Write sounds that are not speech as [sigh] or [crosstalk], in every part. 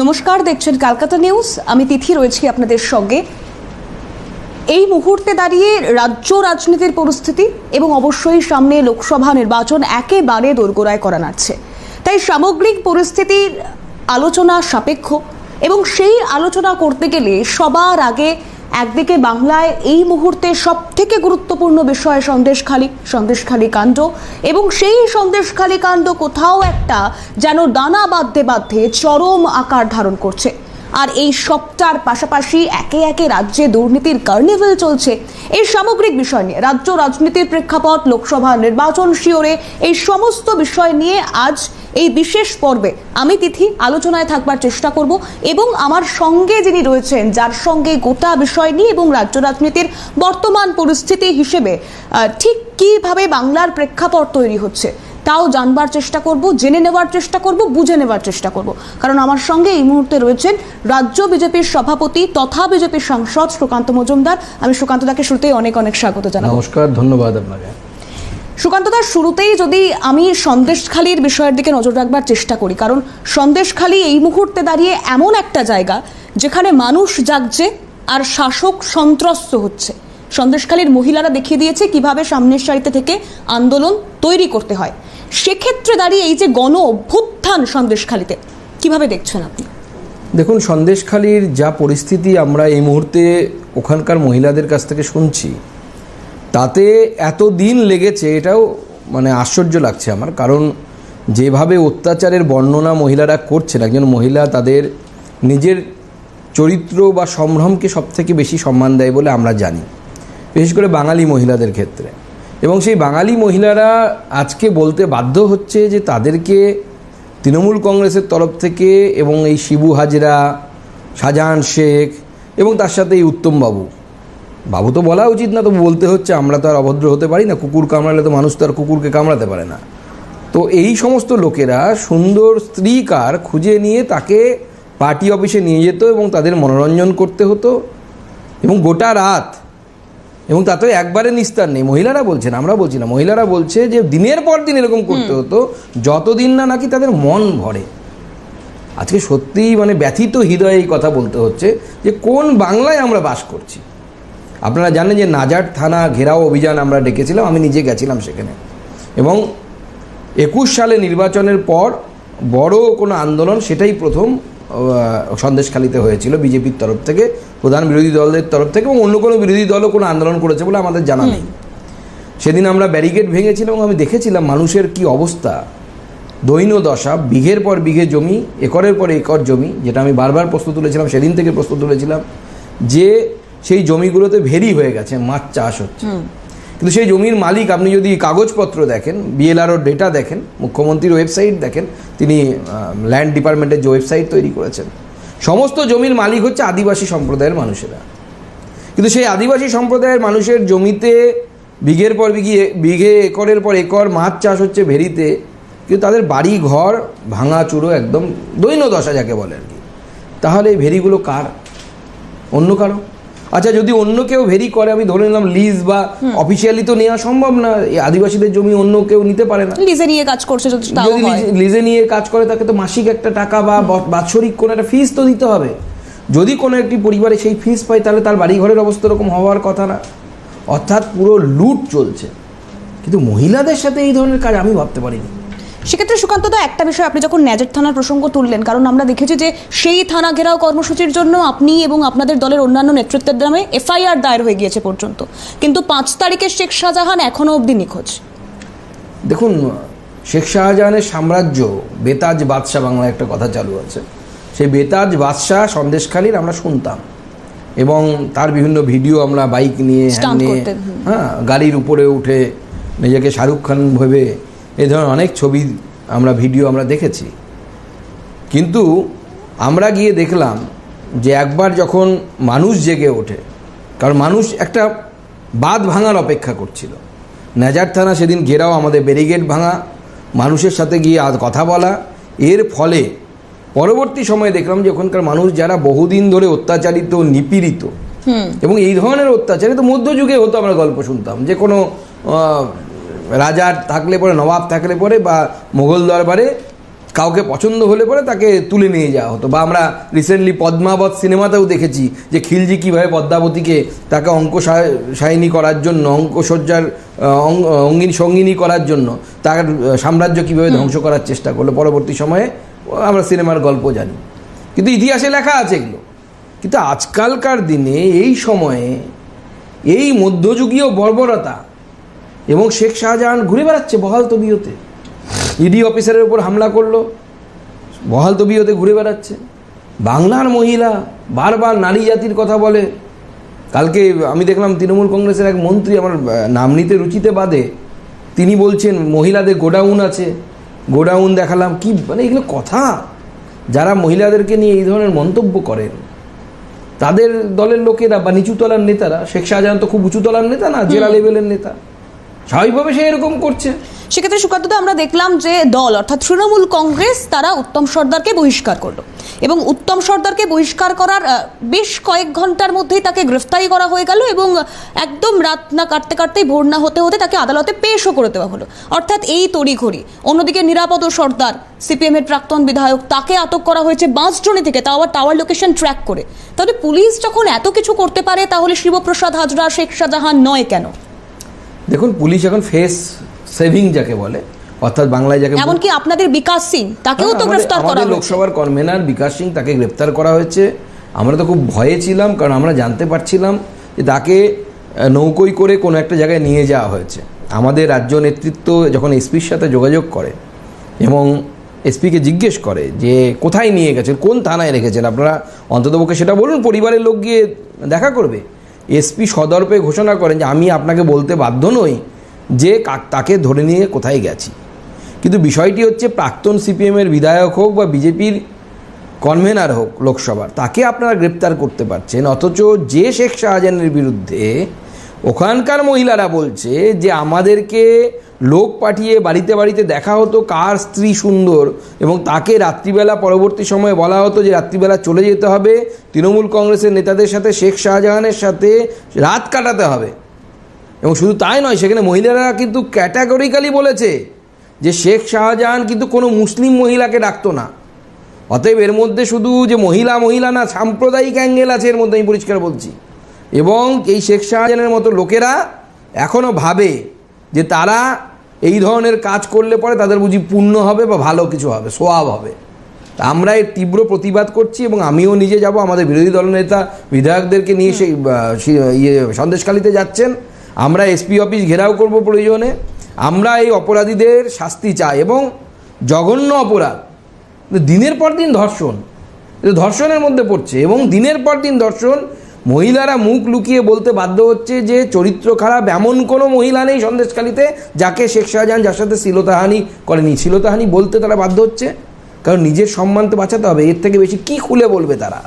নমস্কার, দেখছেন কলকাতা নিউজ। আমি তিথি রয়েছি আপনাদের সঙ্গে। এই মুহূর্তে দাঁড়িয়ে রাজ্য রাজনীতির পরিস্থিতি এবং অবশ্যই সামনে লোকসভা নির্বাচন একেবারে দোরগোড়ায় করা নাড়ছে। তাই সামগ্রিক পরিস্থিতির আলোচনা সাপেক্ষ এবং সেই আলোচনা করতে গেলে সবার আগে একদিকে বাংলায় এই মুহূর্তে সব থেকে গুরুত্বপূর্ণ বিষয় সন্দেশখালী সন্দেশখালী কাণ্ড এবং সেই সন্দেশখালী কাণ্ড কোথাও একটা যেন দানা বাঁধতে বাঁধতে চরম আকার ধারণ করছে। আর এই সবটার পাশাপাশি একে একে রাজ্যে দুর্নীতির কার্নিভেল চলছে। এই সামগ্রিক বিষয় নিয়ে রাজ্য রাজনীতির প্রেক্ষাপট, লোকসভা নির্বাচন শিওরে এই সমস্ত বিষয় নিয়ে আজ এই বিশেষ পর্বে আমি তিথি, আলোচনায় থাকবার চেষ্টা করব এবং আমার সঙ্গে যিনি রয়েছেন, যার সঙ্গে গোটা বিষয় নিয়ে এবং রাজ্য রাজনীতির বর্তমান পরিস্থিতি হিসেবে ঠিক কীভাবে বাংলার প্রেক্ষাপট তৈরি হচ্ছে তাও জানবার চেষ্টা করব জেনে নেওয়ার চেষ্টা করব বুঝে নেওয়ার চেষ্টা করব। কারণ আমার সঙ্গে এই মুহূর্তে রয়েছেন রাজ্য বিজেপির সভাপতি তথা বিজেপির সাংসদ সুকান্ত মজুমদার। আমি সুকান্ত দাকে শুরুতেই অনেক অনেক স্বাগত জানাব। নমস্কার ধন্যবাদ আপনাকে। সুকান্ত দাস শুরুতেই যদি আমি সন্দেশখালীর বিষয়ের দিকে নজর রাখবার চেষ্টা করি কারণ সন্দেশখালী এই মুহূর্তে দাঁড়িয়ে এমন একটা জায়গা যেখানে মানুষ জাগছে আর শাসক সন্ত্রস্ত হচ্ছে। সন্দেশখালীর মহিলারা দেখিয়ে দিয়েছে কীভাবে সামনের সারিতে থেকে আন্দোলন তৈরি করতে হয়। সেক্ষেত্রে দাঁড়িয়ে এই যে গণ অভ্যুত্থান সন্দেশখালীতে, কীভাবে দেখছেন আপনি? দেখুন, সন্দেশখালির যা পরিস্থিতি আমরা এই মুহূর্তে ওখানকার মহিলাদের কাছ থেকে শুনছি, তাতে এত দিন লেগেছে এটাও মানে আশ্চর্য লাগছে আমার। কারণ যেভাবে অত্যাচারের বর্ণনা মহিলারা করছেন, একজন মহিলা তাদের নিজের চরিত্র বা সম্ভ্রমকে সবথেকে বেশি সম্মান দেয় বলে আমরা জানি, বিশেষ করে বাঙালি মহিলাদের ক্ষেত্রে। এবং সেই বাঙালি মহিলারা আজকে বলতে বাধ্য হচ্ছে যে তাদেরকে তৃণমূল কংগ্রেসের তরফ থেকে এবং এই শিবু হাজরা, শাহজাহান শেখ এবং তার সাথে এই উত্তমবাবু। বাবু তো বলা উচিত না তো বলতে হচ্ছে আমরা তো আর অভদ্র হতে পারি না, কুকুর কামড়ালে তো মানুষ তো আর কুকুরকে কামড়াতে পারে না। তো এই সমস্ত লোকেরা সুন্দর স্ত্রী কার খুঁজে নিয়ে তাকে পার্টি অফিসে নিয়ে যেত এবং তাদের মনোরঞ্জন করতে হতো। এবং গোটা রাত এবং তাতে একবারে নিস্তার নেই। মহিলারা বলছেন আমরা বলছি না। মহিলারা বলছে যে দিনের পর দিন এরকম করতে হতো যতদিন না নাকি তাদের মন ভরে। আজকে সত্যিই মানে ব্যথিত হৃদয়ে এই কথা বলতে হচ্ছে যে কোন বাংলায় আমরা বাস করছি। আপনারা জানেন যে নাজার থানা ঘেরাও অভিযান আমরা ডেকেছিলাম আমি নিজে গেছিলাম সেখানে। এবং একুশ সালে নির্বাচনের পর বড় কোনো আন্দোলন সেটাই প্রথম সন্দেশখালিতে হয়েছিল বিজেপির তরফ থেকে, প্রধান বিরোধী দলের তরফ থেকে এবং অন্য কোনো বিরোধী দলও কোনো আন্দোলন করেছে বলে আমাদের জানা নেই। সেদিন আমরা ব্যারিকেড ভেঙেছিলাম এবং আমি দেখেছিলাম মানুষের কি অবস্থা। দৈন্য দশা, বিঘের পর বিঘে জমি, একরের পর একর জমি, যেটা আমি বারবার প্রশ্ন তুলেছিলাম, সেদিন থেকে প্রশ্ন তুলেছিলাম, যে সেই জমিগুলোতে ভেরি হয়ে গেছে, মাছ চাষ হচ্ছে। কিন্তু সেই জমির মালিক আপনি যদি কাগজপত্র দেখেন বিএলআরও ডেটা দেখেন, মুখ্যমন্ত্রীর ওয়েবসাইট দেখেন, তিনি ল্যান্ড ডিপার্টমেন্টের যে ওয়েবসাইট তৈরি করেছেন, সমস্ত জমির মালিক হচ্ছে আদিবাসী সম্প্রদায়ের মানুষেরা। কিন্তু সেই আদিবাসী সম্প্রদায়ের মানুষের জমিতে বিঘের পর বিঘে বিঘে একরের পর একর মাছ চাষ হচ্ছে ভেরিতে কিন্তু তাদের বাড়ি ঘর ভাঙা চুরো একদম দৈন্য দশা যাকে বলে আর কি। তাহলে এই ভেরিগুলো কার? অন্য কারও? আচ্ছা যদি অন্য কেউ ভেরি করে আমি ধরে নিলাম লিজ বা অফিসিয়ালি তো নেওয়া সম্ভব না এই আদিবাসীদের জমি অন্য কেউ নিতে পারে না। লিজে নিয়ে কাজ করছে যদি লিজ- নিয়ে কাজ করে তাকে তো মাসিক একটা টাকা বা বাৎসরিক কোনো একটা ফিস তো দিতে হবে। যদি কোনো একটি পরিবারে সেই ফিস পায় তাহলে তার বাড়ি ঘরের অবস্থা এরকম হওয়ার কথা না। অর্থাৎ পুরো লুট চলছে। কিন্তু মহিলাদের সাথে এই ধরনের কাজ আমি ভাবতে পারিনি। সেক্ষেত্রে সুকান্ত দা একটা বিষয় আপনি যখন ন্যাজের থানার প্রসঙ্গ তুললেন কারণ আমরা দেখেছি যে সেই থানা ঘেরাও কর্মসূচির জন্য আপনি এবং আপনাদের দলের অন্যান্য নেতৃত্বের নামে এফআইআর দায়ের হয়ে গিয়েছে পর্যন্ত। কিন্তু পাঁচ তারিখে শেখ শাহজাহান এখনও অবধি নিখোঁজ। দেখুন শেখ শাহজাহানের সাম্রাজ্য বেতাজ বাদশাহ বাংলায় একটা কথা চালু আছে। সেই বেতাজ বাদশাহ সন্দেশখালীর আমরা শুনতাম এবং তার বিভিন্ন ভিডিও আমরা বাইক নিয়ে। হ্যাঁ গাড়ির উপরে উঠে নিজেকে শাহরুখ খান ভেবে এই ধরনের অনেক ছবি আমরা ভিডিও আমরা দেখেছি। কিন্তু আমরা গিয়ে দেখলাম যে একবার যখন মানুষ জেগে ওঠে কারণ মানুষ একটা বাঁধ ভাঙার অপেক্ষা করছিল। নেজার থানা সেদিন ঘেরাও আমাদের ব্যারিগেড ভাঙা মানুষের সাথে গিয়ে আজ কথা বলা। এর ফলে পরবর্তী সময়ে দেখলাম যে ওখানকার মানুষ যারা বহুদিন ধরে অত্যাচারিত নিপীড়িত এবং এই ধরনের অত্যাচারিত মধ্যযুগে হতো আমরা গল্প শুনতাম যে কোনো রাজার থাকলে পরে নবাব থাকলে পরে বা মোগল দরবারে কাউকে পছন্দ হলে পরে তাকে তুলে নিয়ে যাওয়া হতো। বা আমরা রিসেন্টলি পদ্মাবত সিনেমাতেও দেখেছি যে খিলজি কীভাবে পদ্মাবতীকে তাকে অঙ্ক সায়নী করার জন্য অঙ্কসজ্জার অঙ্গিনী সঙ্গিনী করার জন্য তার সাম্রাজ্য কীভাবে ধ্বংস করার চেষ্টা করল। পরবর্তী সময়ে আমরা সিনেমার গল্প জানি। কিন্তু ইতিহাসে লেখা আছে এগুলো। কিন্তু আজকালকার দিনে এই সময়ে এই মধ্যযুগীয় বর্বরতা এবং শেখ শাহজাহান ঘুরে বেড়াচ্ছে বহাল তবিয়তে। ইডি অফিসারের উপর হামলা করল বহাল তবিয়তে ঘুরে বেড়াচ্ছে। বাংলার মহিলা বারবার নারী জাতির কথা বলে। কালকে আমি দেখলাম তৃণমূল কংগ্রেসের এক মন্ত্রী আমার নাম নিতে রুচিতে বাদে তিনি বলছেন মহিলাদের গোডাউন আছে গোডাউন দেখালাম। কি মানে এগুলো কথা? যারা মহিলাদেরকে নিয়ে এই ধরনের মন্তব্য করেন তাদের দলের লোকেরা বা নিচুতলার নেতারা শেখ শাহজাহান তো খুব উঁচুতলার নেতা না জেলা লেভেলের নেতা স্বাভাবিকভাবে সে এরকম করছে। সেক্ষেত্রে সুকান্তদা, আমরা দেখলাম যে দল, অর্থাৎ তৃণমূল কংগ্রেস, তারা উত্তম সর্দারকে বহিষ্কার করল। এবং উত্তম সর্দারকে বহিষ্কার করার বেশ কয়েক ঘণ্টার মধ্যেই তাকে গ্রেফতারি করা হয়ে গেল এবং একদম রাত না কাটতে কাটতেই ভোর না হতে হতে তাকে আদালতে পেশও করে দেওয়া হলো। অর্থাৎ এই তড়িঘড়ি, অন্যদিকে নিরাপদ সর্দার, সিপিএম এর প্রাক্তন বিধায়ক, তাকে আটক করা হয়েছে বাঁশজনি থেকে, তাও আবার টাওয়ার লোকেশন ট্র্যাক করে। তাহলে পুলিশ যখন এত কিছু করতে পারে, তাহলে শিবপ্রসাদ হাজরা, শেখ শাহজাহান নয় কেন? দেখুন পুলিশ এখন ফেস সেভিং যাকে বলে অর্থাৎ বাংলায় যাকে এমনকি আপনাদের বিকাশ সিং তাকেও তো গ্রেফতার করা হয়েছে। লোকসভার কনভেনার বিকাশ সিং তাকে গ্রেপ্তার করা হয়েছে। আমরা তো খুব ভয়ে ছিলাম কারণ আমরা জানতে পারছিলাম যে তাকে নৌকোয় করে কোনো একটা জায়গায় নিয়ে যাওয়া হয়েছে। আমাদের রাজ্য নেতৃত্ব যখন এসপির সাথে যোগাযোগ করে এবং এসপিকে জিজ্ঞেস করে যে কোথায় নিয়ে গেছেন কোন থানায় রেখেছেন আপনারা অন্ততপক্ষে সেটা বলুন পরিবারের লোক গিয়ে দেখা করবে। এসপি সদর্পে ঘোষণা করেন যে আমি আপনাকে বলতে বাধ্য নই যে তাকে ধরে নিয়ে কোথায় গেছি। কিন্তু বিষয়টি হচ্ছে প্রাক্তন সিপিএমের বিধায়ক হোক বা বিজেপির কনভেনার হোক লোকসভার, তাকে আপনারা গ্রেপ্তার করতে পারছেন। অথচ যে শেখ শাহজাহানের বিরুদ্ধে ওখানকার মহিলারা বলছে যে আমাদেরকে লোক পাঠিয়ে বাড়িতে বাড়িতে দেখা হতো কার স্ত্রী সুন্দর এবং তাকে রাত্রিবেলা পরবর্তী সময়ে বলা হতো যে রাত্রিবেলা চলে যেতে হবে। তৃণমূল কংগ্রেসের নেতাদের সাথে, শেখ শাহজাহানের সাথে রাত কাটাতে হবে। এবং শুধু তাই নয়, সেখানে মহিলারা কিন্তু ক্যাটাগরিক্যালি বলেছে যে শেখ শাহজাহান কিন্তু কোনো মুসলিম মহিলাকে ডাকতো না। অতএব এর মধ্যে শুধু যে মহিলা মহিলা না, সাম্প্রদায়িক অ্যাঙ্গেল আছে এর মধ্যে আমি পরিষ্কার বলছি। এবং এই শেখ শাহজাহানের মতো লোকেরা এখনও ভাবে যে তারা এই ধরনের কাজ করলে পরে তাদের বুঝি পূর্ণ হবে বা ভালো কিছু হবে, সোয়াব হবে। তা আমরা এর তীব্র প্রতিবাদ করছি এবং আমিও নিজে যাব, আমাদের বিরোধী দলনেতা বিধায়কদেরকে নিয়ে সেই ইয়ে সন্দেশখালিতে যাচ্ছেন। আমরা এসপি অফিস ঘেরাও করব প্রয়োজনে। আমরা এই অপরাধীদের শাস্তি চাই এবং জঘন্য অপরাধ। দিনের পর দিন ধর্ষণ। ধর্ষণের মধ্যে পড়ছে এবং দিনের পর দিন ধর্ষণ মহিলারা মুখ লুকিয়ে বলতে বাধ্য হচ্ছে যে চরিত্র খারাপ এমন কোনো মহিলা নেই সন্দেশকালীতে যাকে শেখ শাহজাহান, যার সাথে শিলতাহানি করেনি। শিলতাহানি বলতে তারা বাধ্য হচ্ছে। কারণ নিজের সম্মান তো বাঁচাতে হবে। এর থেকে বেশি কি খুলে বলবে তারা?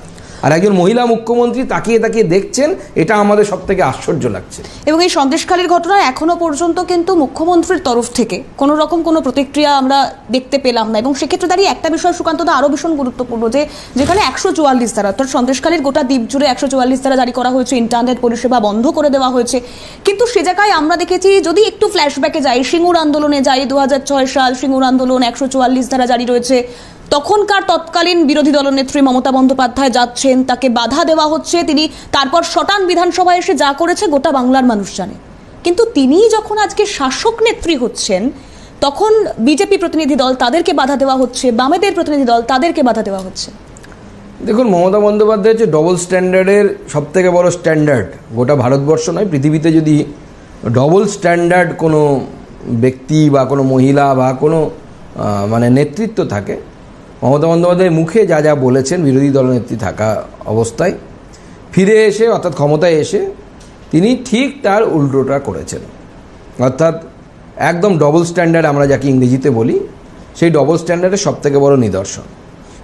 আর একজন মহিলা মুখ্যমন্ত্রী তাকিয়ে তাকিয়ে দেখছেন, এটা আমাদের সব থেকে আশ্চর্য লাগছে। এবং এই সন্দেশখালীর ঘটনা এখনও পর্যন্ত কিন্তু মুখ্যমন্ত্রীর তরফ থেকে কোনো রকম কোনো প্রতিক্রিয়া আমরা দেখতে পেলাম না। এবং সেক্ষেত্রে দাঁড়িয়ে একটা বিষয়, সুকান্ত দা আরও ভীষণ গুরুত্বপূর্ণ যে যেখানে একশো চুয়াল্লিশ ধারা, অর্থাৎ সন্দেশখালীর গোটা দ্বীপ জুড়ে একশো চুয়াল্লিশ ধারা জারি করা হয়েছে, ইন্টারনেট পরিষেবা বন্ধ করে দেওয়া হয়েছে। কিন্তু সে জায়গায় আমরা দেখেছি, যদি একটু ফ্ল্যাশব্যাকে যাই, সিঙ্গুর আন্দোলনে যাই, দু হাজার ছয় সাল সিঙ্গুর আন্দোলন একশো চুয়াল্লিশ ধারা জারি রয়েছে। তখনকার তৎকালীন বিরোধী দলনেত্রী মমতা বন্দ্যোপাধ্যায় যাচ্ছেন, তাকে বাধা দেওয়া হচ্ছে, তিনি তারপর শটান বিধানসভায় এসে যা করেছে গোটা বাংলার মানুষ জানে। কিন্তু তিনি যখন আজকে শাসক নেত্রী হচ্ছেন, তখন বিজেপি প্রতিনিধি দল তাদেরকে বাধা দেওয়া হচ্ছে, বামেদের প্রতিনিধি দল তাদেরকে বাধা দেওয়া হচ্ছে। দেখুন, মমতা বন্দ্যোপাধ্যায় হচ্ছে ডবল স্ট্যান্ডার্ডের সব থেকে বড় স্ট্যান্ডার্ড গোটা ভারতবর্ষ নয়, পৃথিবীতে যদি ডবল স্ট্যান্ডার্ড কোনো ব্যক্তি বা কোনো মহিলা বা কোনো মানে নেতৃত্ব থাকে মমতা বন্দ্যোপাধ্যায়ের মুখে যা যা বলেছেন বিরোধী দলনেত্রী থাকা অবস্থায়, ফিরে এসে, অর্থাৎ ক্ষমতায় এসে, তিনি ঠিক তার উল্টোটা করেছেন। অর্থাৎ একদম ডবল স্ট্যান্ডার্ড আমরা যাকে ইংরেজিতে বলি, সেই ডবল স্ট্যান্ডার্ডের সব থেকে বড় নিদর্শন।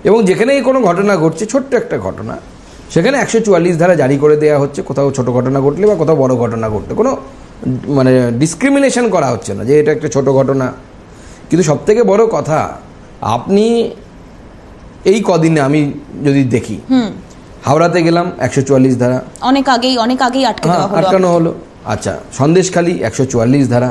এবং যেখানেই কোনো ঘটনা ঘটছে, ছোট্ট একটা ঘটনা, সেখানে একশো চুয়াল্লিশ ধারা জারি করে দেওয়া হচ্ছে, কোথাও ছোট ঘটনা ঘটলে বা কোথাও বড় ঘটনা ঘটলে। কোনো মানে ডিসক্রিমিনেশন করা হচ্ছে না যে এটা একটা ছোট ঘটনা। কিন্তু সবথেকে বড় কথা, আপনি এই কদিনে আমি যদি দেখি হাওড়াতে গেলাম একশো চুয়াল্লিশ ধারা। অনেক আগেই অনেক আগেই হ্যাঁ হলো আটকানো হলো। আচ্ছা সন্দেশখালী একশো চুয়াল্লিশ ধারা।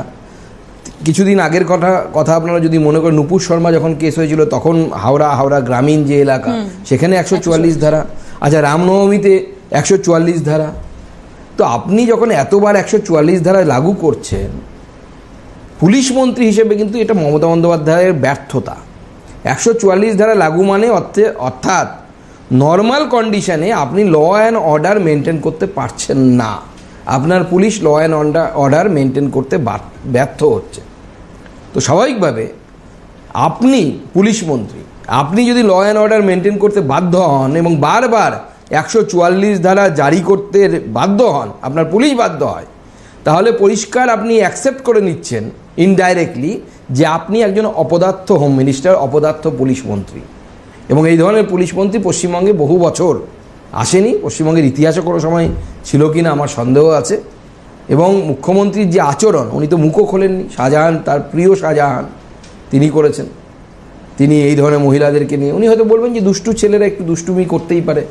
কিছুদিন আগের কথা কথা আপনারা যদি মনে করেন নুপুর শর্মা যখন কেস হয়েছিল তখন হাওড়া হাওড়া গ্রামীণ যে এলাকা সেখানে একশো চুয়াল্লিশ ধারা। আচ্ছা রামনবমীতে একশো চুয়াল্লিশ ধারা। তো আপনি যখন এতবার একশো চুয়াল্লিশ ধারা লাগু করছেন পুলিশ মন্ত্রী হিসেবে কিন্তু এটা মমতা বন্দ্যোপাধ্যায়ের ব্যর্থতা। একশো চুয়াল্লিশ ধারা লাগু মানে অর্থে, অর্থাৎ নর্মাল কন্ডিশনে আপনি ল অ্যান্ড অর্ডার মেনটেন করতে পারছেন না। আপনার police law and order maintain করতে ব্যর্থ হচ্ছে। তো স্বাভাবিকভাবে আপনি পুলিশ মন্ত্রী, আপনি যদি ল অ্যান্ড অর্ডার মেনটেন করতে বাধ্য হন এবং বারবার একশো চুয়াল্লিশ ধারা জারি করতে বাধ্য হন, আপনার পুলিশ বাধ্য হয় তাহলে পরিষ্কার আপনি অ্যাকসেপ্ট করে নিচ্ছেন ইনডাইরেক্টলি যে আপনি একজন অপদার্থ হোম মিনিস্টার অপদার্থ পুলিশ মন্ত্রী। এবং এই ধরনের পুলিশ মন্ত্রী পশ্চিমবঙ্গে বহু বছর আসেনি। পশ্চিমবঙ্গের ইতিহাসে কোনো সময় ছিল কি না আমার সন্দেহ আছে। এবং মুখ্যমন্ত্রীর যে আচরণ, উনি তো মুখও খোলেননি। শাহজাহান, তার প্রিয় শাহজাহান, তিনি করেছেন। তিনি এই ধরনের মহিলাদেরকে নিয়ে, উনি হয়তো বলবেন যে দুষ্টু ছেলেরা একটু দুষ্টুমি করতেই পারে।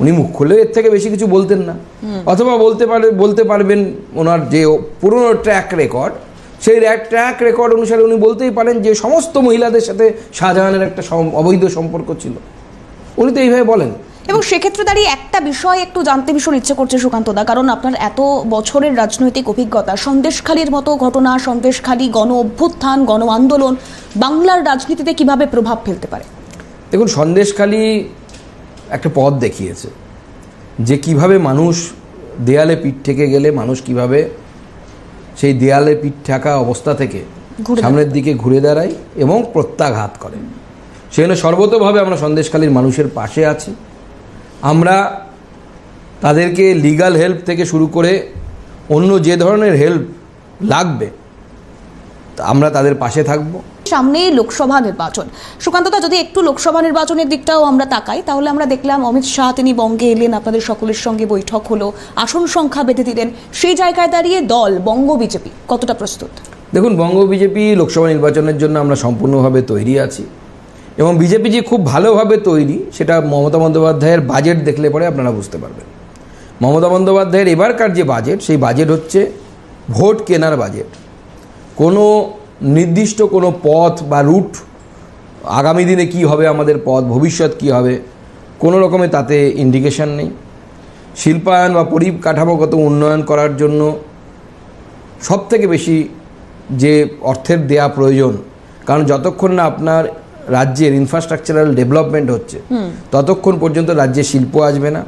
উনি মুখ খুললেও এর থেকে বেশি কিছু বলতেন না। অথবা বলতে পারে বলতে পারবেন ওনার যে পুরনো ট্র্যাক রেকর্ড সেই ট্র্যাক রেকর্ড অনুসারে উনি বলতেই পারেন যে সমস্ত মহিলাদের সাথে শাহজাহানের একটা অবৈধ সম্পর্ক ছিল। উনি তো এইভাবে বলেন। এবং সেক্ষেত্রে দাঁড়িয়ে একটা বিষয় একটু জানতে ভীষণ ইচ্ছে করছে সুকান্ত দা কারণ আপনার এত বছরের রাজনৈতিক অভিজ্ঞতা সন্দেশখালীর মতো ঘটনা সন্দেশখালী গণ অভ্যুত্থান গণ আন্দোলন বাংলার রাজনীতিতে কীভাবে প্রভাব ফেলতে পারে? দেখুন সন্দেশখালি একটা পথ দেখিয়েছে যে কীভাবে মানুষ দেয়ালে পিঠ থেকে গেলে মানুষ কীভাবে সেই দেয়ালে পিঠ ঠেকা অবস্থা থেকে সামনের দিকে ঘুরে দাঁড়ায় এবং প্রত্যাঘাত করে। সেখানে সর্বতভাবে আমরা সন্দেশকালীন মানুষের পাশে আছি। আমরা তাদেরকে লিগ্যাল হেল্প থেকে শুরু করে অন্য যে ধরনের হেল্প লাগবে আমরা তাদের পাশে থাকব। সামনেই লোকসভা নির্বাচন। সুকান্তদা, যদি একটু লোকসভা নির্বাচনের দিকটাও আমরা তাকাই, তাহলে আমরা দেখলাম অমিত শাহ, তিনি বঙ্গে এলেন, আপনাদের সকলের সঙ্গে বৈঠক হলো, আসন সংখ্যা বেঁধে দিলেন, সেই জায়গায় দাঁড়িয়ে দল, বঙ্গ বিজেপি, কতটা প্রস্তুত? দেখুন, বঙ্গ বিজেপি লোকসভা নির্বাচনের জন্য আমরা সম্পূর্ণভাবে তৈরি আছি। এবং বিজেপি যে খুব ভালোভাবে তৈরি, সেটা মমতা বন্দ্যোপাধ্যায়ের বাজেট দেখলে পরে আপনারা বুঝতে পারবেন। মমতা বন্দ্যোপাধ্যায়ের এবারকার যে বাজেট সেই বাজেট হচ্ছে ভোট কেনার বাজেট কোনো নির্দিষ্ট কোনো পথ বা রুট আগামী দিনে কি হবে আমাদের পথ ভবিষ্যৎ কি হবে কোনো রকমে তাতে ইন্ডিকেশন নেই। শিল্পায়ন বা পরিকাঠামোগত উন্নয়ন করার জন্য সব থেকে বেশি যে অর্থের দেয়া প্রয়োজন কারণ যতক্ষণ না আপনার রাজ্যের ইনফ্রাস্ট্রাকচারাল ডেভেলপমেন্ট হচ্ছে ততক্ষণ পর্যন্ত রাজ্যে শিল্প আসবে না।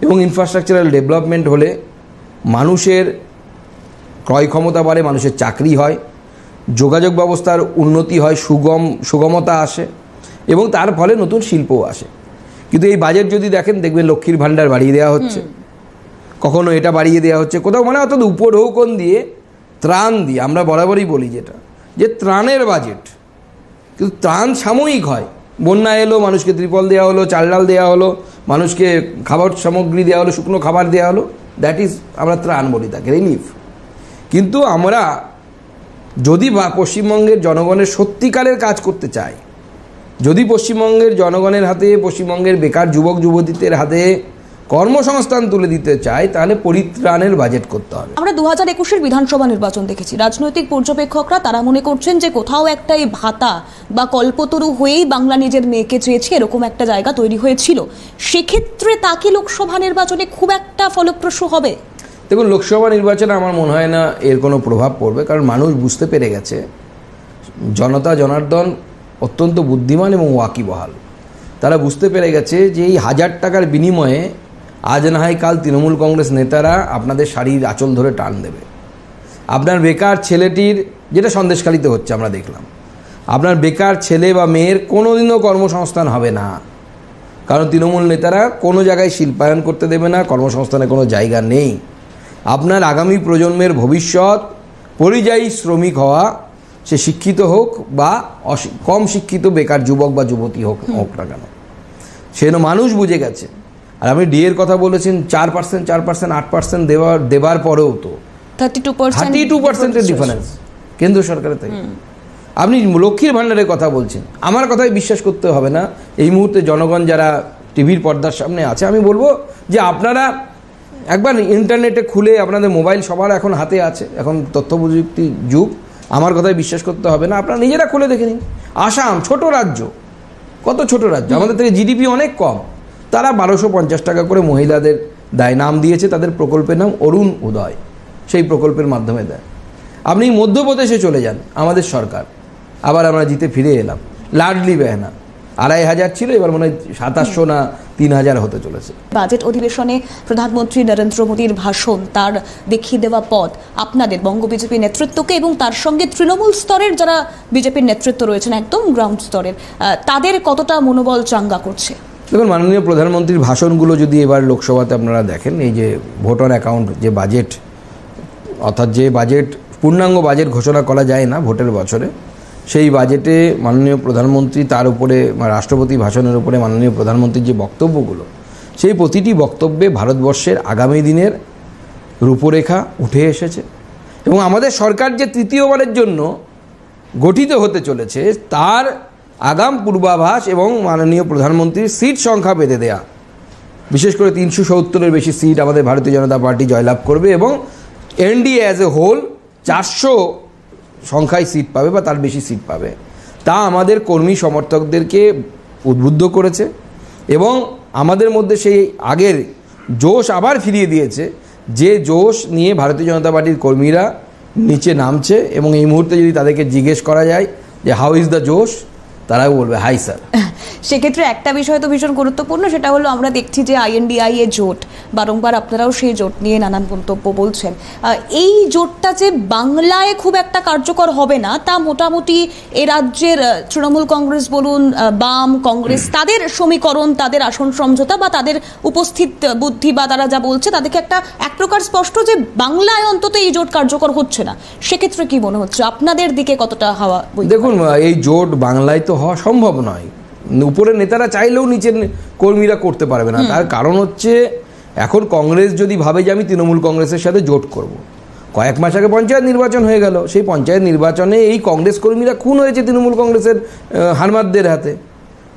এবং ইনফ্রাস্ট্রাকচারাল ডেভেলপমেন্ট হলে মানুষের ক্রয় ক্ষমতা বাড়ে মানুষের চাকরি হয় যোগাযোগ ব্যবস্থার উন্নতি হয় সুগম সুগমতা আসে এবং তার ফলে নতুন শিল্পও আসে। কিন্তু এই বাজেট যদি দেখেন দেখবেন লক্ষ্মীর ভাণ্ডার বাড়িয়ে দেওয়া হচ্ছে। কখনো এটা বাড়িয়ে দেওয়া হচ্ছে কোথাও মানে অর্থাৎ উপঢৌকন দিয়ে ত্রাণ দিয়ে আমরা বরাবরই বলি যেটা যে ত্রাণের বাজেট। কিন্তু ত্রাণ সাময়িক হয়। বন্যা এলো মানুষকে ত্রিপল দেওয়া হলো চাল ডাল দেওয়া হলো মানুষকে খাবার সামগ্রী দেওয়া হলো শুকনো খাবার দেওয়া হলো দ্যাট ইজ আমরা ত্রাণ বলি তাকে রিলিফ কিন্তু আমরা যদি বা পশ্চিমবঙ্গের জনগণের সত্যিকারের কাজ করতে চায়, যদি পশ্চিমবঙ্গের জনগণের হাতে, পশ্চিমবঙ্গের বেকার যুবক যুবতীদের হাতে কর্মসংস্থান তুলে দিতে চাই তাহলে পরিত্রাণের বাজেট করতে হবে। আমরা দু হাজার একুশের বিধানসভা নির্বাচন দেখেছি। রাজনৈতিক পর্যবেক্ষকরা তারা মনে করছেন যে কোথাও একটা এই ভাতা বা কল্পতরু হয়েই বাংলা নিজের মেয়েকে চেয়েছে, এরকম একটা জায়গা তৈরি হয়েছিল। সেক্ষেত্রে তাকে লোকসভা নির্বাচনে খুব একটা ফলপ্রসূ হবে? দেখুন, লোকসভা নির্বাচনে আমার মনে হয় না এর কোনো প্রভাব পড়বে, কারণ মানুষ বুঝতে পেরে গেছে, জনতা, জনার্দন অত্যন্ত বুদ্ধিমান এবং ওয়াকিবহাল। তারা বুঝতে পেরে গেছে যে এই হাজার টাকার বিনিময়ে আজ না হয় কাল তৃণমূল কংগ্রেস নেতারা আপনাদের শাড়ির আঁচল ধরে টান দেবে। আপনার বেকার ছেলেটির, যেটা সন্দেশখালিতে হচ্ছে, আমরা দেখলাম। আপনার বেকার ছেলে বা মেয়ের কোনোদিনও কর্মসংস্থান হবে না। কারণ তৃণমূল নেতারা কোনো জায়গায় শিল্পায়ন করতে দেবে না, কর্মসংস্থানে কোনো জায়গা নেই। আপনার আগামী প্রজন্মের ভবিষ্যৎ পরিযায়ী শ্রমিক হওয়া সে শিক্ষিত হোক বা কম শিক্ষিত বেকার যুবক বা যুবতী হোক হোক না কেন। সেজন্য মানুষ বুঝে গেছে। আর আপনি ডিএর কথা বলেছেন চার পার্সেন্ট চার পার্সেন্ট আট পার্সেন্ট দেওয়ার দেবার পরেও তো thirty two percent thirty two পার্সেন্টের ডিফারেন্স কেন্দ্র সরকারের থেকে আপনি লক্ষ্মীর ভাণ্ডারের কথা বলছেন। আমার কথাই বিশ্বাস করতে হবে না। এই মুহূর্তে জনগণ যারা টিভির পর্দার সামনে আছে আমি বলব যে আপনারা একবার ইন্টারনেটে খুলে আপনাদের মোবাইল সবার এখন হাতে আছে। এখন তথ্য প্রযুক্তির যুগ আমার কথায় বিশ্বাস করতে হবে না আপনারা নিজেরা খুলে দেখে নিন। আসাম ছোট রাজ্য। কত ছোট রাজ্য? আমাদের থেকে জিডিপি অনেক কম। তারা বারোশো পঞ্চাশ টাকা করে মহিলাদের দেয় নাম দিয়েছে তাদের প্রকল্পের নাম অরুণ উদয়। সেই প্রকল্পের মাধ্যমে দেয়। আপনি মধ্যপ্রদেশে চলে যান আমাদের সরকার। আবার আমরা জিতে ফিরে এলাম। লাডলি বেহনা। আড়াই হাজার ছিল এবার মনে হয় সাতাশশো না তিন হাজার হতে চলেছে। বাজেট অধিবেশনে প্রধানমন্ত্রী নরেন্দ্র মোদীর ভাষণ তার দেখিয়ে দেওয়া পথ আপনাদের বঙ্গ বিজেপি নেতৃত্বকে এবং তার সঙ্গে তৃণমূল স্তরের যারা বিজেপির নেতৃত্ব রয়েছেন একদম গ্রাউন্ড স্তরের তাদের কতটা মনোবল চাঙ্গা করছে? দেখুন মাননীয় প্রধানমন্ত্রীর ভাষণগুলো যদি এবার লোকসভাতে আপনারা দেখেন এই যে ভোটার অ্যাকাউন্ট যে বাজেট অর্থাৎ যে বাজেট পূর্ণাঙ্গ বাজেট ঘোষণা করা যায় না ভোটের বছরে সেই বাজেটে মাননীয় প্রধানমন্ত্রী তার উপরে রাষ্ট্রপতি ভাষণের উপরে মাননীয় প্রধানমন্ত্রীর যে বক্তব্যগুলো, সেই প্রতিটি বক্তব্যে ভারতবর্ষের আগামী দিনের রূপরেখা উঠে এসেছে। এবং আমাদের সরকার যে তৃতীয়বারের জন্য গঠিত হতে চলেছে, তার আগাম পূর্বাভাস এবং মাননীয় প্রধানমন্ত্রীর সিট সংখ্যা বেঁধে দেয়া, বিশেষ করে তিনশো সত্তরের বেশি সিট আমাদের ভারতীয় জনতা পার্টি জয়লাভ করবে এবং এনডিএ অ্যাজ এ হোল চারশো সংখ্যায় সিট পাবে বা তার বেশি সিট পাবে। তা আমাদের কর্মী সমর্থকদেরকে উদ্বুদ্ধ করেছে এবং আমাদের মধ্যে সেই আগের জোশ আবার ফিরিয়ে দিয়েছে, যে জোশ নিয়ে ভারতীয় জনতা পার্টির কর্মীরা নিচে নামছে এবং এই মুহূর্তে যদি তাদেরকে জিজ্ঞেস করা যায় যে হাউ ইজ দ্য জোশ? তারাও বলবে হাই স্যার। [laughs] সেক্ষেত্রে একটা বিষয় তো ভীষণ গুরুত্বপূর্ণ সেটা হলো আমরা দেখছি যে আইএনডিআই এ জোট বারংবার আপনারাও সেই জোট নিয়ে নানান মন্তব্য বলছেন। এই জোটটা যে বাংলায় খুব একটা কার্যকর হবে না তা মোটামুটি এ রাজ্যের তৃণমূল কংগ্রেস বলুন বাম কংগ্রেস তাদের সমীকরণ তাদের আসন সমঝোতা বা তাদের উপস্থিত বুদ্ধি বা তারা যা বলছে তাদেরকে একটা এক প্রকার স্পষ্ট যে বাংলায় অন্তত এই জোট কার্যকর হচ্ছে না। সেক্ষেত্রে কি মনে হচ্ছে? আপনাদের দিকে কতটা হাওয়া দেখুন এই জোট বাংলায় তো হওয়া সম্ভব নয়। উপরের নেতারা চাইলেও নিচের কর্মীরা করতে পারবে না। তার কারণ হচ্ছে এখন কংগ্রেস যদি ভাবে যে আমি তৃণমূল কংগ্রেসের সাথে জোট করব। কয়েক মাস আগে পঞ্চায়েত নির্বাচন হয়ে গেল। সেই পঞ্চায়েত নির্বাচনে এই কংগ্রেস কর্মীরা খুন হয়েছে তৃণমূল কংগ্রেসের হারমাদদের হাতে।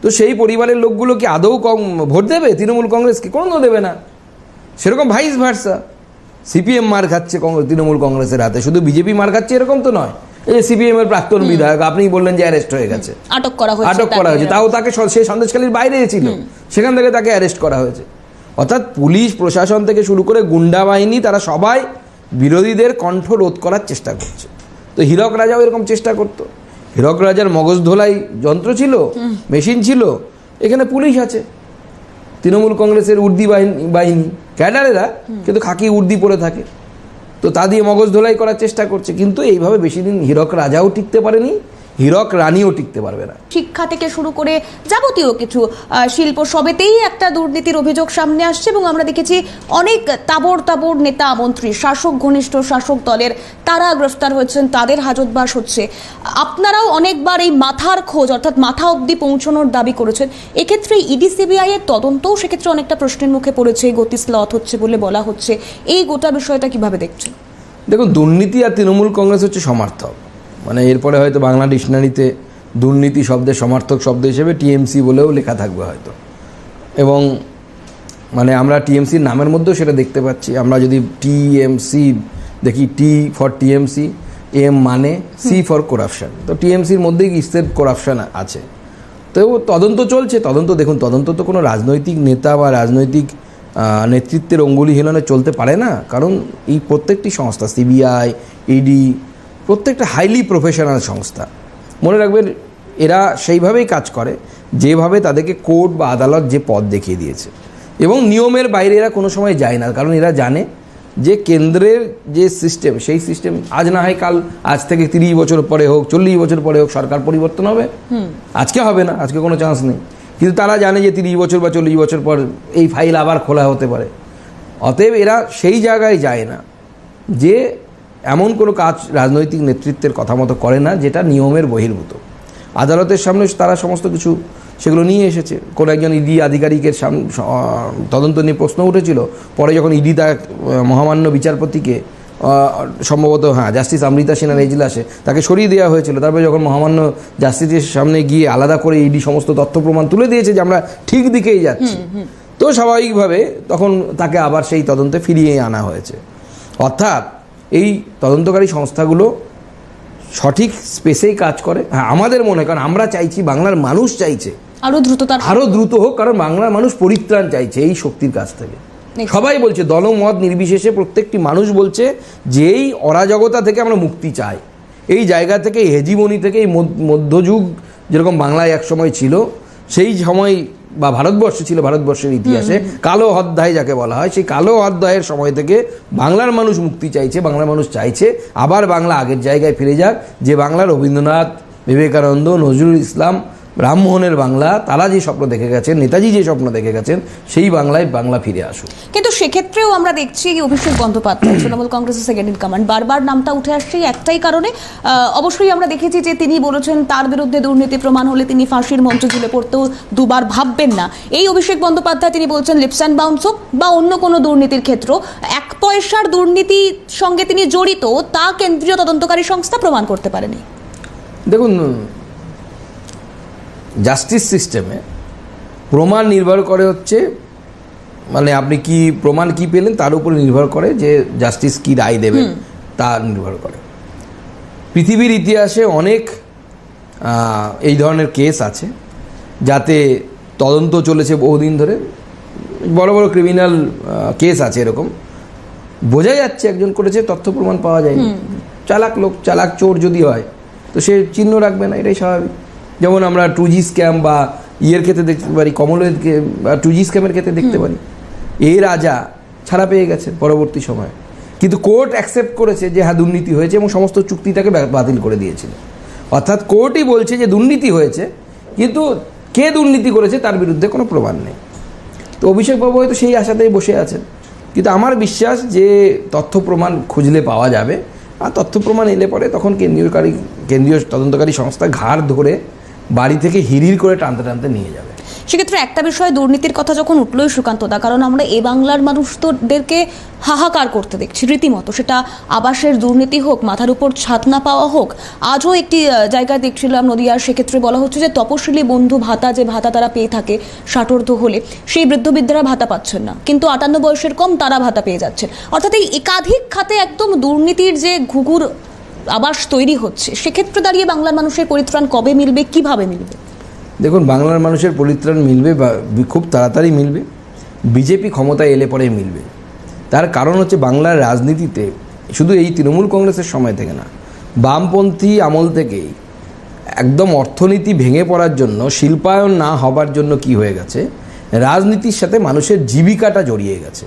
তো সেই পরিবারের লোকগুলো কি আদৌ কম ভোট দেবে? তৃণমূল কংগ্রেসকে কোনো দেবে না। সেরকম ভাইস ভার্সা। সিপিএম মার খাচ্ছে তৃণমূল কংগ্রেসের হাতে। শুধু বিজেপি মার খাচ্ছে এরকম তো নয়। এই সিপিএম এর প্রাক্তন বিধায়ক আপনি বললেন যে অ্যারেস্ট হয়ে গেছে। আটক করা হয়েছে আটক করা হয়েছে। তাও তাকে সে সন্দেশখালীর বাইরে ছিল। সেখান থেকে তাকে অ্যারেস্ট করা হয়েছে। অর্থাৎ পুলিশ প্রশাসন থেকে শুরু করে গুন্ডা বাহিনী তারা সবাই বিরোধীদের কণ্ঠ রোধ করার চেষ্টা করছে। তো হীরক রাজাও এরকম চেষ্টা করতো। হীরক রাজার মগজ ধোলাই যন্ত্র ছিল মেশিন ছিল এখানে পুলিশ আছে। তৃণমূল কংগ্রেসের উর্দি বাহিনী বাহিনী ক্যাডারেরা কিন্তু খাকি উর্দি পরে থাকে। তো তা দিয়ে মগজ ধোলাই করার চেষ্টা করছে। কিন্তু এইভাবে বেশি দিন হীরক রাজাও টিকতে পারেনি। হীরক রানীও টিকতে পারবে না। শিক্ষা থেকে শুরু করে যাবতীয় কিছু শিল্প সবেতেই একটা দুর্নীতির অভিযোগ সামনে আসছে এবং আমরা দেখেছি অনেক তাবড় তাবড় নেতা মন্ত্রী শাসক ঘনিষ্ঠ শাসক দলের তারা গ্রেফতার হয়েছেন তাদের হাজতবাস হচ্ছে। আপনারাও অনেকবার এই মাথার খোঁজ অর্থাৎ মাথা অবধি পৌঁছানোর দাবি করেছেন। এক্ষেত্রে ইডি সিবিআই এর তদন্তও সেক্ষেত্রে অনেকটা প্রশ্নের মুখে পড়েছে গতি স্লথ হচ্ছে বলে বলা হচ্ছে। এই গোটা বিষয়টা কীভাবে দেখছেন? দেখুন দুর্নীতি আর তৃণমূল কংগ্রেস হচ্ছে সমার্থক। মানে এরপরে হয়তো বাংলা ডিকশনারিতে দুর্নীতি শব্দের সমার্থক শব্দ হিসেবে টিএমসি বলেও লেখা থাকবে হয়তো। এবং মানে আমরা টিএমসির নামের মধ্যেও সেটা দেখতে পাচ্ছি। আমরা যদি টিএমসি দেখি টি ফর টিএমসি এম মানে সি ফর করাপশন তো টিএমসির মধ্যেই ইস্তের করাপশন আছে? তো তদন্ত চলছে তদন্ত দেখুন তদন্ত তো কোনো রাজনৈতিক নেতা বা রাজনৈতিক নেতৃত্বের অঙ্গুলি হেলনে চলতে পারে না। কারণ এই প্রত্যেকটি সংস্থা সিবিআই ইডি প্রত্যেকটা হাইলি প্রফেশনাল সংস্থা। মনে রাখবেন এরা সেইভাবেই কাজ করে যেভাবে তাদেরকে কোর্ট বা আদালত যে পদ দেখিয়ে দিয়েছে। এবং নিয়মের বাইরে এরা কোনো সময় যায় না কারণ এরা জানে যে কেন্দ্রের যে সিস্টেম সেই সিস্টেম আজ না হয় কাল আজ থেকে তিরিশ বছর পরে হোক চল্লিশ বছর পরে হোক সরকার পরিবর্তন হবে। আজকে হবে না আজকে কোনো চান্স নেই। কিন্তু তারা জানে যে তিরিশ বছর বা চল্লিশ বছর পর এই ফাইল আবার খোলা হতে পারে। অতএব এরা সেই জায়গায় যায় না যে এমন কোনো কাজ রাজনৈতিক নেতৃত্বের কথা মতো করে না যেটা নিয়মের বহির্ভূত। আদালতের সামনে তারা সমস্ত কিছু সেগুলো নিয়ে এসেছে। কোনো একজন ইডি আধিকারিকের সামনে তদন্ত নিয়ে প্রশ্ন উঠেছিল। পরে যখন ইডি তার মহামান্য বিচারপতিকে সম্ভবত হ্যাঁ জাস্টিস অমৃতা সিনহার এজলাসে তাকে সরিয়ে দেওয়া হয়েছিল। তারপরে যখন মহামান্য জাস্টিসের সামনে গিয়ে আলাদা করে ইডি সমস্ত তথ্য প্রমাণ তুলে দিয়েছে যে আমরা ঠিক দিকেই যাচ্ছি। তো স্বাভাবিকভাবে তখন তাকে আবার সেই তদন্তে ফিরিয়ে আনা হয়েছে। অর্থাৎ এই তদন্তকারী সংস্থাগুলো সঠিক স্পেসেই কাজ করে। হ্যাঁ আমাদের মনে কারণ আমরা চাইছি বাংলার মানুষ চাইছে। আরও দ্রুততার আরও দ্রুত হোক কারণ বাংলার মানুষ পরিত্রাণ চাইছে এই শক্তির কাছ থেকে। সবাই বলছে দলমত নির্বিশেষে প্রত্যেকটি মানুষ বলছে যে এই অরাজকতা থেকে আমরা মুক্তি চাই। এই জায়গা থেকে এই হেজিমনি থেকে এই মধ্যযুগ যেরকম বাংলায় এক সময় ছিল সেই সময় বা ভারতবর্ষ ছিল ভারতবর্ষের ইতিহাসে কালো অধ্যায় যাকে বলা হয় সেই কালো অধ্যায়ের সময় থেকে বাংলার মানুষ মুক্তি চাইছে বাংলার মানুষ চাইছে আবার বাংলা আগের জায়গায় ফিরে যাক যে বাংলার রবীন্দ্রনাথ বিবেকানন্দ নজরুল ইসলাম রামমোহনের বাংলা তারা যে স্বপ্ন দেখে গেছেন নেতাজি যে স্বপ্ন দেখে গেছেন সেই বাংলায় বাংলা ফিরে আসুক। কিন্তু সেক্ষেত্রেও আমরা দেখছি অভিষেক বন্দ্যোপাধ্যায় [coughs] তৃণমূল কংগ্রেসের সেকেন্ড ইন কমান্ড বারবার নামটা উঠে আসছে একটাই কারণে। অবশ্যই আমরা দেখেছি যে তিনি বলেছেন তার বিরুদ্ধে দুর্নীতি প্রমাণ হলে তিনি ফাঁসির মঞ্চ ঝুলে পড়তেও দুবার ভাববেন না। এই অভিষেক বন্দ্যোপাধ্যায় তিনি বলছেন লিপস অ্যান্ড বাউন্স হোক বা অন্য কোনো দুর্নীতির ক্ষেত্র এক পয়সার দুর্নীতির সঙ্গে তিনি জড়িত তা কেন্দ্রীয় তদন্তকারী সংস্থা প্রমাণ করতে পারেনি। দেখুন জাস্টিস সিস্টেমে প্রমাণ নির্ভর করে হচ্ছে মানে আপনি কি প্রমাণ কি পেলেন তার উপরে নির্ভর করে যে জাস্টিস কি রায় দেবেন তা নির্ভর করে। পৃথিবীর ইতিহাসে অনেক এই ধরনের কেস আছে যাতে তদন্ত চলেছে বহুদিন ধরে। বড় বড় ক্রিমিনাল কেস আছে এরকম। বোঝা যাচ্ছে একজন করেছে তথ্য প্রমাণ পাওয়া যায়নি। চালাক লোক চালাক চোর যদি হয় তো সে চিহ্ন রাখবে না এটাই স্বাভাবিক। যেমন আমরা টু জি স্ক্যাম বা ইয়ের ক্ষেত্রে দেখতে পারি কমলকে বা টু জি স্ক্যামের ক্ষেত্রে দেখতে পারি। এ রাজা ছাড়া পেয়ে গেছে পরবর্তী সময়ে। কিন্তু কোর্ট অ্যাকসেপ্ট করেছে যে হ্যাঁ দুর্নীতি হয়েছে এবং সমস্ত চুক্তিটাকে বাতিল করে দিয়েছিল। অর্থাৎ কোর্টই বলছে যে দুর্নীতি হয়েছে কিন্তু কে দুর্নীতি করেছে তার বিরুদ্ধে কোনো প্রমাণ নেই। তো অভিষেকবাবু হয়তো সেই আশাতেই বসে আছেন। কিন্তু আমার বিশ্বাস যে তথ্য প্রমাণ খুঁজলে পাওয়া যাবে আর তথ্য প্রমাণ এলে পরে তখন কেন্দ্রীয়কারী কেন্দ্রীয় তদন্তকারী সংস্থা ঘাড় ধরে বাড়ি থেকে হিরির করে টানতে টানতে নিয়ে যাবে। সেক্ষেত্রে একটা বিষয় দুর্নীতির কথা যখন উঠলোই সুকান্ত দা, কারণ আমরা এ বাংলার মানুষ তোদেরকে হাহাকার করতে দেখছি রীতিমতো। সেটা আবাসের দুর্নীতি হোক, মাথার উপর ছাদ না পাওয়া হোক, আজও একটি জায়গায় দেখছিলাম নদীয়ার সেক্ষেত্রে বলা হচ্ছে যে তপশিলি বন্ধু ভাতা, যে ভাতা তারা পেয়ে থাকে ষাটোর্ধ হলে, সেই বৃদ্ধবৃদ্ধরা ভাতা পাচ্ছেন না। কিন্তু আটান্ন বয়সের কম তারা ভাতা পেয়ে যাচ্ছেন অর্থাৎ এই একাধিক খাতে একদম দুর্নীতির যে ঘুঘুর আবাস তৈরি হচ্ছে, সেক্ষেত্রে দাঁড়িয়ে বাংলার মানুষের পরিত্রাণ কবে মিলবে, কীভাবে মিলবে? দেখুন, বাংলার মানুষের পরিত্রাণ মিলবে বা খুব তাড়াতাড়ি মিলবে, বিজেপি ক্ষমতায় এলে পরে মিলবে। তার কারণ হচ্ছে বাংলার রাজনীতিতে শুধু এই তৃণমূল কংগ্রেসের সময় থেকে না, বামপন্থী আমল থেকেই একদম অর্থনীতি ভেঙে পড়ার জন্য, শিল্পায়ন না হবার জন্য কি হয়ে গেছে, রাজনীতির সাথে মানুষের জীবিকাটা জড়িয়ে গেছে।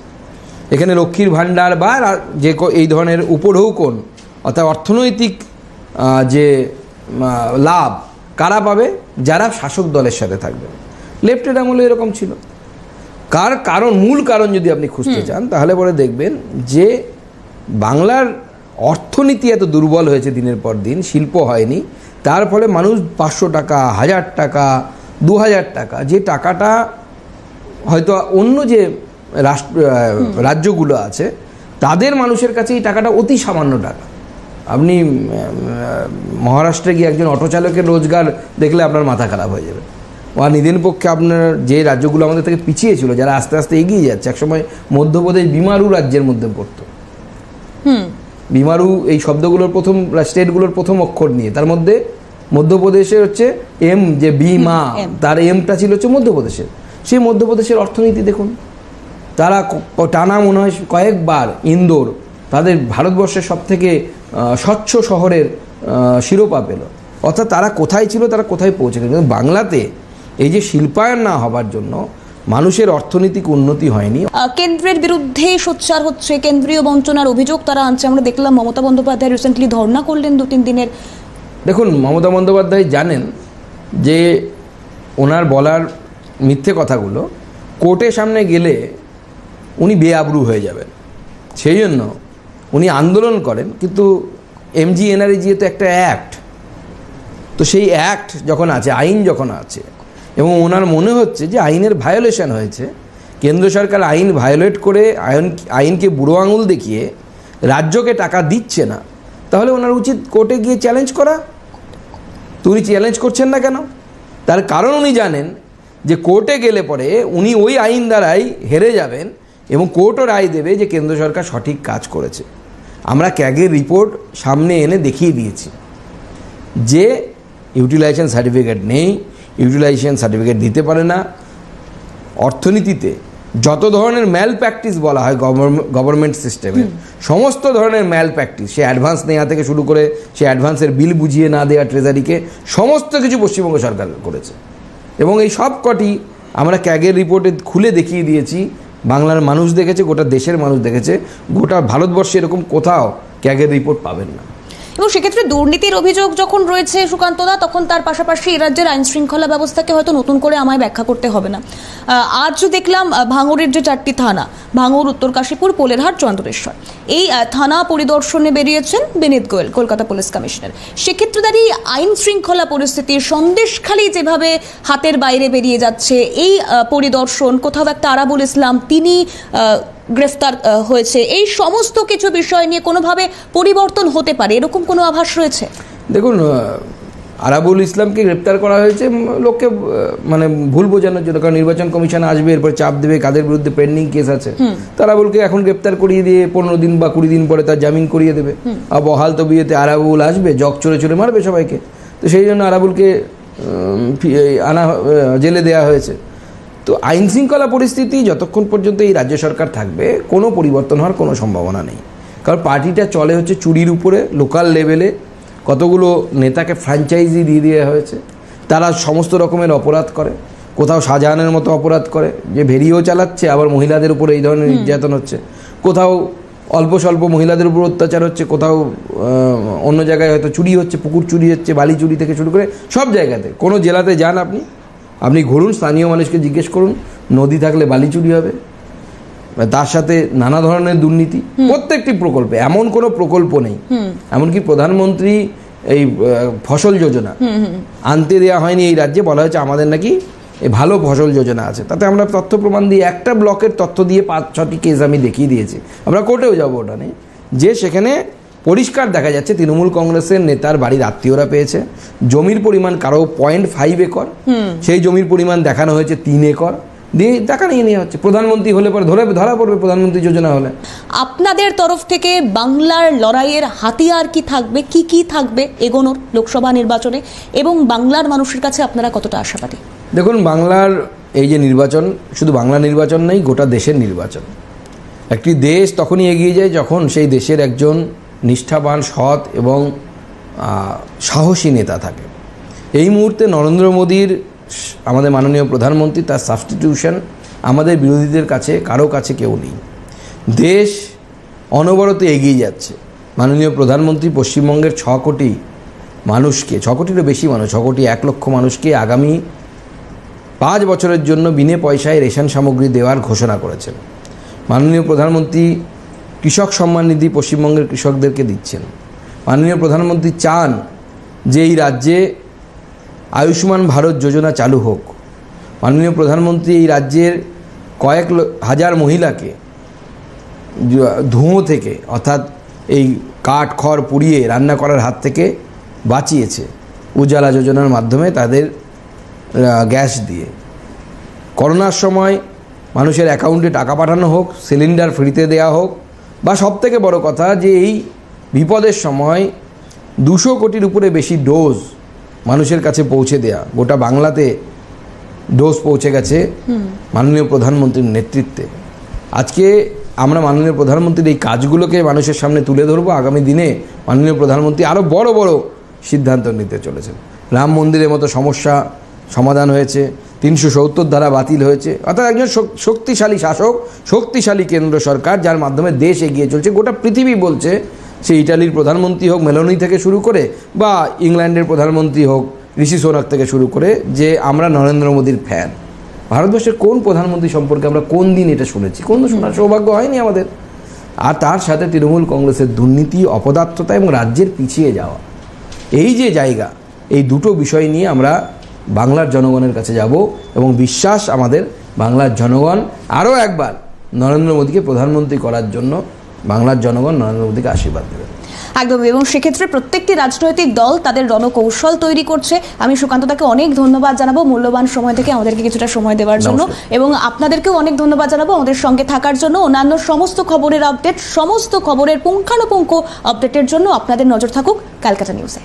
এখানে লক্ষ্মীর ভাণ্ডার বা যে এই ধরনের উপঢৌকন অর্থাৎ অর্থনৈতিক যে লাভ কারা পাবে? যারা শাসক দলের সাথে থাকবে। লেফটের আমলে এরকম ছিল। কার কারণ মূল কারণ যদি আপনি খুঁজতে চান তাহলে পরে দেখবেন যে বাংলার অর্থনীতি এত দুর্বল হয়েছে দিনের পর দিন শিল্প হয়নি। তার ফলে মানুষ পাঁচশো টাকা হাজার টাকা দু হাজার টাকা যে টাকাটা হয়তো অন্য যে রাষ্ট্র রাজ্যগুলো আছে তাদের মানুষের কাছে এই টাকাটা অতি সামান্য টাকা। আপনি মহারাষ্ট্রে গিয়ে একজন অটো চালকের রোজগার দেখলে আপনার মাথা খারাপ হয়ে যাবে। বা নিদেন পক্ষে আপনার যে রাজ্যগুলো আমাদের থেকে পিছিয়ে ছিল যারা আস্তে আস্তে এগিয়ে যাচ্ছে একসময় মধ্যপ্রদেশ বিমারু রাজ্যের মধ্যে পড়তো। বিমারু এই শব্দগুলোর প্রথম স্টেটগুলোর প্রথম অক্ষর নিয়ে তার মধ্যে মধ্যপ্রদেশে হচ্ছে এম যে বিমা এম। তার এমটা ছিল হচ্ছে মধ্যপ্রদেশের। সেই মধ্যপ্রদেশের অর্থনীতি দেখুন তারা টানা মনে হয় কয়েকবার ইন্দোর তাদের ভারতবর্ষের সব থেকে স্বচ্ছ শহরের শিরোপা পেল। অর্থাৎ তারা কোথায় ছিল তারা কোথায় পৌঁছে গেল কিন্তু বাংলাতে এই যে শিল্পায়ন না হবার জন্য মানুষের অর্থনৈতিক উন্নতি হয়নি। কেন্দ্রের বিরুদ্ধে সোচ্চার হচ্ছে কেন্দ্রীয় বঞ্চনার অভিযোগ। তারা আনছে আমরা দেখলাম মমতা বন্দ্যোপাধ্যায় রিসেন্টলি ধর্ণা করলেন দু তিন দিনের। দেখুন মমতা বন্দ্যোপাধ্যায় জানেন যে ওনার বলার মিথ্যে কথাগুলো কোর্টের সামনে গেলে উনি বেআবরু হয়ে যাবেন। সেই জন্য উনি আন্দোলন করেন, কিন্তু এমজি এনআরজি তো একটা অ্যাক্ট তো সেই অ্যাক্ট যখন আছে, আইন যখন আছে, এবং ওনার মনে হচ্ছে যে আইনের ভায়োলেশন হয়েছে, কেন্দ্র সরকার আইন ভায়োলেট করে আইন, আইনকে বুড়ো আঙুল দেখিয়ে রাজ্যকে টাকা দিচ্ছে না, তাহলে ওনার উচিত কোর্টে গিয়ে চ্যালেঞ্জ করা? তো চ্যালেঞ্জ করছেন না কেন? তার কারণ উনি জানেন যে কোর্টে গেলে পরে উনি ওই আইন দ্বারাই হেরে যাবেন এবং কোর্টও রায় দেবে যে কেন্দ্র সরকার সঠিক কাজ করেছে। আমরা ক্যাগের রিপোর্ট সামনে এনে দেখিয়ে দিয়েছি যে ইউটিলাইজেশন সার্টিফিকেট নেই ইউটিলাইজেশন সার্টিফিকেট দিতে পারে না। অর্থনীতিতে যত ধরনের ম্যাল প্র্যাকটিস বলা হয় গভর্নমেন্ট সিস্টেমে সমস্ত ধরনের ম্যাল প্র্যাকটিস সে অ্যাডভান্স নেওয়া থেকে শুরু করে, সে অ্যাডভান্সের বিল বুঝিয়ে না দেওয়া ট্রেজারিকে সমস্ত কিছু পশ্চিমবঙ্গ সরকার করেছে। এবং এই সব কটি আমরা ক্যাগের রিপোর্টে খুলে দেখিয়ে দিয়েছি বাংলার মানুষ দেখেছে, গোটা দেশের মানুষ দেখেছে, গোটা ভারতবর্ষে এরকম কোথাও ক্যাগের রিপোর্ট পাবেন না। এবং সেক্ষেত্রে দুর্নীতির অভিযোগ যখন রয়েছে সুকান্ত দা তখন তার পাশাপাশি এই রাজ্যের আইন শৃঙ্খলা ব্যবস্থাকে হয়তো নতুন করে আমায় ব্যাখ্যা করতে হবে না। আজ দেখলাম ভাঙড়ের যে চারটি থানা, ভাঙড়, উত্তর কাশীপুর, পোলেরহাট, চন্দ্রেশ্বর। এই থানা পরিদর্শনে বেরিয়েছেন বিনীত গোয়েল, কলকাতা পুলিশ কমিশনার। সেক্ষেত্রে দাঁড়িয়ে আইন শৃঙ্খলা পরিস্থিতি সন্দেশখালী যেভাবে হাতের বাইরে বেরিয়ে যাচ্ছে, এই পরিদর্শন, কোথাও একটা আরাবুল ইসলাম, তিনি গ্রেফতার হয়েছে। এই সমস্ত কিছু বিষয় নিয়ে কোনোভাবে পরিবর্তন হতে পারে? এরকম কোনো আভাস রয়েছে? দেখুন আরাবুল ইসলামকে গ্রেপ্তার করা হয়েছে। লোককে মানে ভুল বোঝানোর জন্য কারণ নির্বাচন কমিশন আসবে এরপর চাপ দেবে কাদের বিরুদ্ধে পেন্ডিং কেস আছে। আরাবুলকে এখন গ্রেপ্তার করিয়ে দিয়ে পনেরো দিন বা কুড়ি দিন পরে তার জামিন করিয়ে দেবে। আর বহাল তো বিয়েতে আরাবুল আসবে জগ চড়ে চড়ে মারবে সবাইকে। তো সেই জন্য আরাবুলকে আনা জেলে দেওয়া হয়েছে। তো আইন শৃঙ্খলা পরিস্থিতি যতক্ষণ পর্যন্ত এই রাজ্য সরকার থাকবে কোনো পরিবর্তন হওয়ার কোনো সম্ভাবনা নেই। কারণ পার্টিটা চলে হচ্ছে চুরির উপরে লোকাল লেভেলে। কতগুলো নেতাকে ফ্র্যাঞ্চাইজি দিয়ে দেওয়া হয়েছে তারা সমস্ত রকমের অপরাধ করে কোথাও শাহজাহানের মতো অপরাধ করে। যে ভেরিও চালাচ্ছে আবার মহিলাদের উপরে এই ধরনের নির্যাতন হচ্ছে। কোথাও অল্প স্বল্প মহিলাদের উপর অত্যাচার হচ্ছে কোথাও অন্য জায়গায় হয়তো চুরি হচ্ছে পুকুর চুরি হচ্ছে বালি চুরি থেকে শুরু করে সব জায়গাতে। কোনো জেলাতে যান আপনি? আপনি ঘুরুন স্থানীয় মানুষকে জিজ্ঞেস করুন নদী থাকলে বালি চুরি হবে। তার সাথে নানা ধরনের দুর্নীতি প্রত্যেকটি প্রকল্পে এমন কোনো প্রকল্প নেই। এমনকি প্রধানমন্ত্রী এই ফসল যোজনা আনতে দেওয়া হয়নি এই রাজ্যে বলা হয়েছে আমাদের নাকি এই ভালো ফসল যোজনা আছে। তাতে আমরা তথ্য প্রমাণ দিয়ে একটা ব্লকের তথ্য দিয়ে পাঁচ ছটি কেস আমি দেখিয়ে দিয়েছি। আমরা কোর্টেও যাব ওটা নিয়ে। যে সেখানে পরিষ্কার দেখা যাচ্ছে তৃণমূল কংগ্রেসের নেতার বাড়ির আত্মীয়রা পেয়েছে। জমির পরিমাণ কারও পয়েন্ট ফাইভ একর সেই জমির পরিমাণ দেখানো হয়েছে তিন একর। দিয়ে টাকা নিয়ে নেওয়া হচ্ছে। প্রধানমন্ত্রী হলে পরে ধরে ধরা পড়বে প্রধানমন্ত্রী যোজনা হলে। আপনাদের তরফ থেকে বাংলার লড়াইয়ের হাতিয়ার কি থাকবে? কি কি থাকবে এগোনোর লোকসভা নির্বাচনে? এবং বাংলার মানুষের কাছে আপনারা কতটা আশাবাদী? দেখুন বাংলার এই যে নির্বাচন শুধু বাংলা নির্বাচন নেই গোটা দেশের নির্বাচন। একটি দেশ তখনই এগিয়ে যায় যখন সেই দেশের একজন নিষ্ঠাবান, সৎ এবং সাহসী নেতা থাকে। এই মুহূর্তে নরেন্দ্র মোদীর আমাদের মাননীয় প্রধানমন্ত্রী তার সাবস্টিটিউশন আমাদের বিরোধীদের কাছে, কারও কাছে কেউ নেই। দেশ অনবরত এগিয়ে যাচ্ছে। মাননীয় প্রধানমন্ত্রী পশ্চিমবঙ্গের ছ কোটি মানুষকে, ছ কোটিরও বেশি মানুষ, ছ কোটি এক লক্ষ মানুষকে আগামী পাঁচ বছরের জন্য বিনে পয়সায় রেশন সামগ্রী দেওয়ার ঘোষণা করেছেন। মাননীয় প্রধানমন্ত্রী কৃষক সম্মান নিধি পশ্চিমবঙ্গের কৃষকদেরকে দিচ্ছেন। মাননীয় প্রধানমন্ত্রী চান যে এই রাজ্যে আয়ুষ্মান ভারত যোজনা চালু হোক। মাননীয় প্রধানমন্ত্রী এই রাজ্যের কয়েক হাজার মহিলাকে ধুঁয়ো থেকে, অর্থাৎ এই কাঠ, খড় পুড়িয়ে রান্না করার হাত থেকে বাঁচিয়েছে উজালা যোজনার মাধ্যমে তাদের গ্যাস দিয়ে। করোনার সময় মানুষের অ্যাকাউন্টে টাকা পাঠানো হোক, সিলিন্ডার ফ্রিতে দেওয়া হোক বা সবথেকে বড় কথা যে এই বিপদের সময় দুশো কোটির উপরে বেশি ডোজ মানুষের কাছে পৌঁছে দেয়া। গোটা বাংলাতে ডোজ পৌঁছে গেছে মাননীয় প্রধানমন্ত্রীর নেতৃত্বে। আজকে আমরা মাননীয় প্রধানমন্ত্রীর এই কাজগুলোকে মানুষের সামনে তুলে ধরবো। আগামী দিনে মাননীয় প্রধানমন্ত্রী আরও বড় বড় সিদ্ধান্ত নিতে চলেছেন। রাম মন্দিরের মতো সমস্যা সমাধান হয়েছে। তিনশো সত্তর ধারা বাতিল হয়েছে। অর্থাৎ একজন শক্তিশালী শাসক, শক্তিশালী কেন্দ্র সরকার, যার মাধ্যমে দেশ এগিয়ে চলছে। গোটা পৃথিবী বলছে সে ইটালির প্রধানমন্ত্রী হোক মেলোনি থেকে শুরু করে, বা ইংল্যান্ডের প্রধানমন্ত্রী হোক ঋষি সোনাক থেকে শুরু করে যে আমরা নরেন্দ্র মোদীর ফ্যান। ভারতবর্ষের কোন প্রধানমন্ত্রী সম্পর্কে আমরা কোন দিন এটা শুনেছি? কোন শোনার সৌভাগ্য হয়নি আমাদের। আর তার সাথে তৃণমূল কংগ্রেসের দুর্নীতি, অপদার্থতা এবং রাজ্যের পিছিয়ে যাওয়া। এই যে জায়গা, এই দুটো বিষয় নিয়ে আমরা বাংলার জনগণের কাছে যাব এবং বিশ্বাস আমাদের বাংলার জনগণ আরও একবার নরেন্দ্র মোদীকে প্রধানমন্ত্রী করার জন্য বাংলার জনগণ নরেন্দ্র মোদীকে আশীর্বাদ দেবে। একদম এবং সেক্ষেত্রে প্রত্যেকটি রাজনৈতিক দল তাদের রণকৌশল তৈরি করছে। আমি সুকান্ত তাকে অনেক ধন্যবাদ জানাব মূল্যবান সময় থেকে আমাদেরকে কিছুটা সময় দেওয়ার জন্য। এবং আপনাদেরকেও অনেক ধন্যবাদ জানাব আমাদের সঙ্গে থাকার জন্য। অন্যান্য সমস্ত খবরের আপডেট সমস্ত খবরের পুঙ্খানুপুঙ্খ আপডেটের জন্য আপনাদের নজর থাকুক ক্যালকাটা নিউজে।